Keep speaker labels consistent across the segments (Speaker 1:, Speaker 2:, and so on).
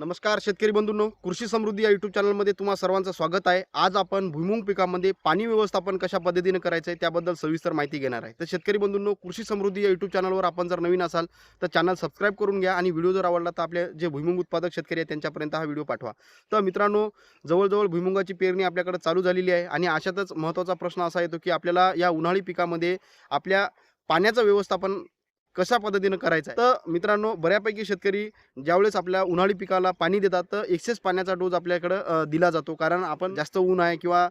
Speaker 1: नमस्कार शेतकरी बंधूंनो कृषी समृद्धी या यूट्यूब चॅनलमध्ये तुम्हा सर्वांचं स्वागत आहे. आज आपण भुईमुग पिकामध्ये पाणी व्यवस्थापन कशा पद्धतीने करायचं आहे त्याबद्दल सविस्तर माहिती घेणार आहे. तर शेतकरी बंधूंनो कृषी समृद्धी या यूट्यूब चॅनलवर आपण जर नवीन असाल तर चॅनल सबस्क्राईब करून घ्या आणि व्हिडिओ जर आवडला तर आपले जे भुईमुंग उत्पादक शेतकरी आहेत त्यांच्यापर्यंत हा व्हिडिओ पाठवा. तर मित्रांनो जवळजवळ भुईमुगाची पेरणी आपल्याकडे चालू झालेली आहे आणि अशातच महत्त्वाचा प्रश्न असा येतो की आपल्याला या उन्हाळी पिकामध्ये आपल्या पाण्याचं व्यवस्थापन कशा पद्धतीनं करायचं तर मित्रांनो बऱ्यापैकी शेतकरी ज्यावेळेस आपल्या उन्हाळी पिकाला पाणी देतात तर एक्सेस पाण्याचा डोस आपल्याकडं दिला जातो. कारण आपण जास्त ऊन आहे किंवा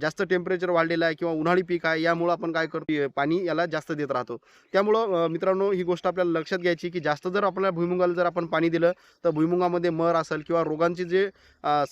Speaker 1: जास्त टेम्परेचर वाढलेलं आहे किंवा उन्हाळी पीक आहे यामुळं आपण काय करतो पाणी याला जास्त देत राहतो. त्यामुळं मित्रांनो ही गोष्ट आपल्याला लक्षात घ्यायची की जास्त जर आपल्या भुईमुगाला जर आपण पाणी दिलं तर भुईमुगामध्ये मर असेल किंवा रोगांची जे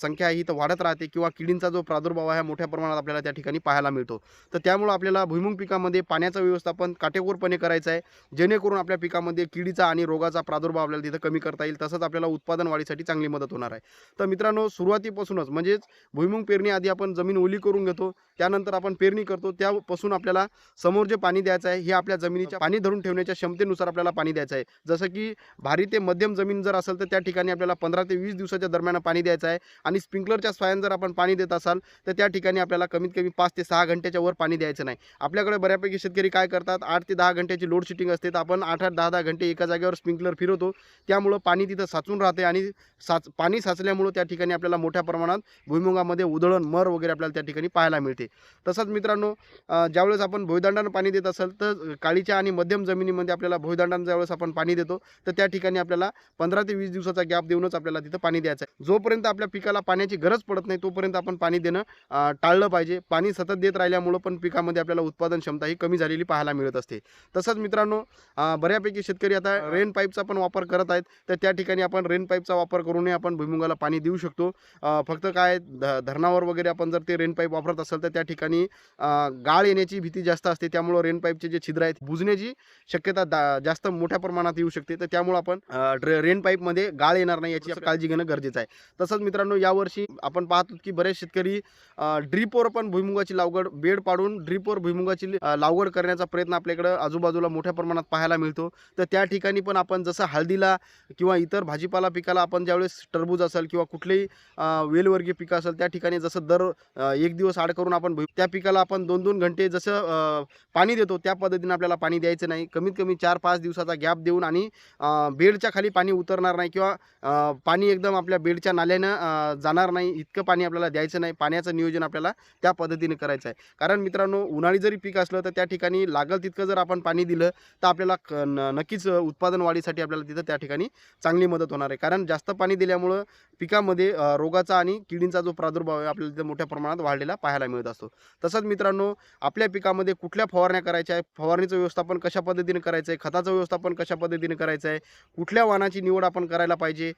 Speaker 1: संख्या आहे ही तर वाढत राहते किंवा किडींचा जो प्रादुर्भाव आहे मोठ्या प्रमाणात आपल्याला त्या ठिकाणी पाहायला मिळतो. तर त्यामुळं आपल्याला भुईमुग पिकामध्ये पाण्याचं व्यवस्थापन काटेकोरपणे करायचं आहे. जेणेकरून आपल्या पिकामध्ये किडीचा आणि रोगाचा प्रादुर्भाव आपल्याला तिथं कमी करता येईल तसंच आपल्याला उत्पादन वाढीसाठी चांगली मदत होणार आहे. तर मित्रांनो सुरुवातीपासूनच म्हणजेच भुईमुंग पेरणी आधी आपण जमीन ओली करून घेतो त्यानंतर आपण पेरणी करतो त्यापासून आपल्याला समोर जे पाणी द्यायचं आहे हे आपल्या जमिनीच्या पाणी धरून ठेवण्याच्या क्षमतेनुसार आपल्याला पाणी द्यायचं आहे. जसं की भारी ते मध्यम जमीन जर असेल तर त्या ठिकाणी आपल्याला पंधरा ते वीस दिवसाच्या दरम्यान पाणी द्यायचं आहे आणि स्प्रिंकलरच्या सहाय्याने जर आपण पाणी देत असाल तर त्या ठिकाणी आपल्याला कमीत कमी पाच ते सहा घंट्याच्या वर पाणी द्यायचं नाही. आपल्याकडे बऱ्यापैकी शेतकरी काय करतात आठ ते दहा घंट्याची लोड शेटिंग असते तर आपण आठ आठ दहा दहा घंटे एका जागेवर स्प्रिंकलर फिरवतो. त्यामुळं पाणी तिथं साचून राहते आणि साच पाणी साचल्यामुळं त्या ठिकाणी आपल्याला मोठ्या प्रमाणात भुईमुगामध्ये उधळण मर वगैरे आपल्याला त्या ठिकाणी पाहायला मिळते. तसंच मित्रांनो ज्यावेळेस आपण भोईदांडानं पाणी देत असेल तर काळीच्या आणि मध्यम जमिनीमध्ये आपल्याला भोईदांडानं ज्यावेळेस आपण पाणी देतो तर त्या ठिकाणी आपल्याला पंधरा ते वीस दिवसाचा गॅप देऊनच आपल्याला तिथं पाणी द्यायचं आहे. जोपर्यंत आपल्या पिकाला पाण्याची गरज पडत नाही तोपर्यंत आपण पाणी देणं टाळलं पाहिजे. पाणी सतत देत राहिल्यामुळं पण पिकामध्ये आपल्याला उत्पादन क्षमता ही कमी झालेली पाहायला मिळत असते. तसंच मित्रांनो बऱ्यापैकी शेतकरी आता रेन पाईपचा पण वापर करत आहेत. तर त्या ठिकाणी आपण रेन पाईपचा वापर करूनही आपण भुईमुगाला पाणी देऊ शकतो. फक्त काय ध धरणावर वगैरे आपण जर ते रेन पाईप वापरत असेल तर त्या ठिकाणी गाळ येण्याची भीती जास्त असते. त्यामुळं रेन पाईपचे जे छिद्र आहेत बुजण्याची शक्यता दा जास्त मोठ्या प्रमाणात येऊ शकते. तर त्यामुळं आपण रेन पाईपमध्ये गाळ येणार नाही याची काळजी घेणं गरजेचं आहे. तसंच मित्रांनो यावर्षी आपण पाहतो की बरेच शेतकरी ड्रीपवर पण भुईमुगाची लागवड बेड पाडून ड्रीपवर भुईमुगाची लागवड करण्याचा प्रयत्न आपल्याकडं आजूबाजूला मोठ्या प्रमाणात पाहायला मिळतो. तर त्या ठिकाणी पण आपण जसं हळदीला किंवा इतर भाजीपाला पिकाला आपण ज्यावेळेस टरबूज असेल किंवा कुठलेही वेलवर्गीय पिकं असेल त्या ठिकाणी जसं दर एक दिवस आड करून आपण त्या पिकाला आपण दोन दोन घंटे जसं पाणी देतो त्या पद्धतीने आपल्याला पाणी द्यायचं नाही. कमीत कमी चार पाच दिवसाचा गॅप देऊन आणि बेडच्या खाली पाणी उतरणार नाही किंवा पाणी एकदम आपल्या बेडच्या नाल्यानं जाणार नाही. इतकं पाणी आपल्याला द्यायचं नाही. पाण्याचं नियोजन आपल्याला त्या पद्धतीने करायचं आहे. कारण मित्रांनो उन्हाळी जरी पीक असलं तर त्या ठिकाणी लागल तितकं जर आपण पाणी दिलं तर आपल्याला क- न- नक्कीच उत्पादन वाढीसाठी आपल्याला तिथं त्या ठिकाणी चांगली मदत होणार आहे. कारण जास्त पाणी दिल्यामुळं पिकामध्ये रोगाचा आणि किडींचा जो प्रादुर्भाव आहे आपल्याला तिथं मोठ्या प्रमाणात वाढलेला पाहायला मिळत असतो. तसंच मित्रांनो आपल्या पिकामध्ये कुठल्या फवारण्या करायच्या आहे फवारणीचं व्यवस्थापन कशा पद्धतीने करायचं आहे खताचं व्यवस्थापन कशा पद्धतीने करायचं आहे कुठल्या वाहनाची निवड आपण करायला पाहिजे?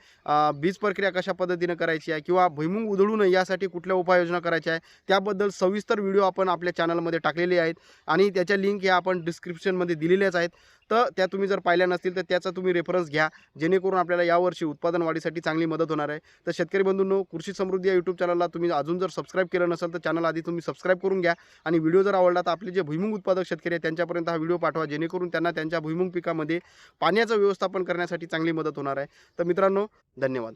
Speaker 1: बीज प्रक्रिया कशा पद्धतीने करायची आहे? किंवा भुईमुंग उधळू नये यासाठी कुठल्या उपाययोजना करायच्या आहे त्याबद्दल सविस्तर व्हिडिओ आपण आपल्या चॅनलमध्ये टाकलेले आहेत. आणि त्याच्या लिंक या आपण डिस्क्रिप्शनमध्ये दिलेल्याच आहेत. तर त्या तुम्ही जर पाहिल्या नसतील तर त्याचा तुम्ही रेफरन्स घ्या. जेणेकरून आपल्याला यावर्षी उत्पादन वाढीसाठी चांगली मदत होणार आहे. तर शेतकरी बंधूंनो कृषी समृद्धी या यूट्यूब चॅनलला तुम्ही अजून जर सबस्क्राईब केलं नसेल तर चॅनल आधी तुम्ही सबस्क्राईब करून घ्या. आणि व्हिडिओ जर आवडला तर आपले जे भुईमुंग उत्पादक शेतकरी आहेत त्यांच्यापर्यंत हा व्हिडिओ पाठवा. जेणेकरून त्यांना त्यांच्या भुईमुग पिकामध्ये पाण्याचं व्यवस्थापन करण्यासाठी चांगली मदत होणार आहे. तर मित्रांनो धन्यवाद.